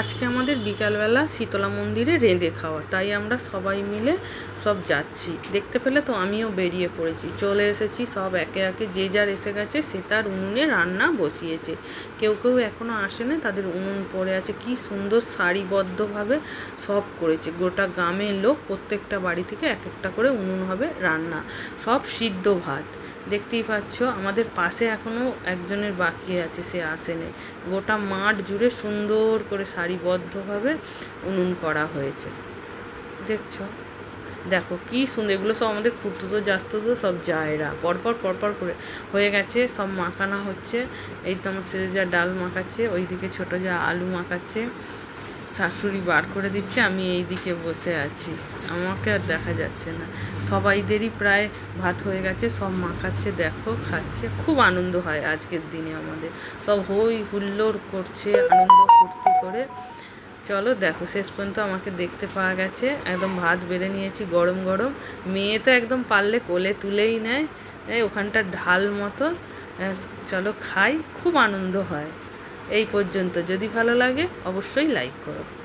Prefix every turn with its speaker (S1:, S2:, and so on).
S1: আজকে আমাদের বিকালবেলা শীতলা মন্দিরে রেঁধে খাওয়া, তাই আমরা সবাই মিলে সব যাচ্ছি। দেখতে পেলে তো আমিও বেরিয়ে পড়েছি। চলে এসেছি সব একে একে, যে যার এসে গেছে সে তার উনুনে রান্না বসিয়েছে। কেউ কেউ এখনও আসেনি, তাদের উনুন পড়ে আছে। কি সুন্দর সারিবদ্ধভাবে সব করেছে। গোটা গ্রামের লোক প্রত্যেকটা বাড়ি থেকে এক একটা করে উনুন হবে রান্না। সব সিদ্ধ ভাত। দেখতেই পাচ্ছ, আমাদের পাশে এখনও একজনের বাকি আছে, সে আসেনি। গোটা মাঠ জুড়ে সুন্দর করে সারিবদ্ধভাবে উনুন করা হয়েছে। দেখছ? দেখো কি সুন্দর, এগুলো সব আমাদের খুঁড়তুতো জাস্তুতো সব জায়রা। পরপর পরপর করে হয়ে গেছে, সব মাখানো হচ্ছে। এই তো আমার ছেলে যা ডাল মাখাচ্ছে, ওইদিকে ছোটো যা আলু মাখাচ্ছে। শাশুড়ি বার করে দিচ্ছে, আমি এই দিকে বসে আছি। আমাকে আর দেখা যাচ্ছে না। সবাইদেরই প্রায় ভাত হয়ে গেছে, সব মাখাচ্ছে, দেখো, খাচ্ছে। খুব আনন্দ হয় আজকের দিনে আমাদের। সব হই হুল্লোড় করছে, আনন্দ ফুর্তি করে। চলো, দেখো, শেষ পর্যন্ত আমাকে দেখতে পাওয়া গেছে। একদম ভাত বেড়ে নিয়েছি, গরম গরম। মেয়ে তো একদম পারলে কোলে তুলেই নেয়। ওখানটা ঢাল মতো। চলো, খাই। খুব আনন্দ হয়। এই পর্যন্ত। যদি ভালো লাগে অবশ্যই লাইক করো।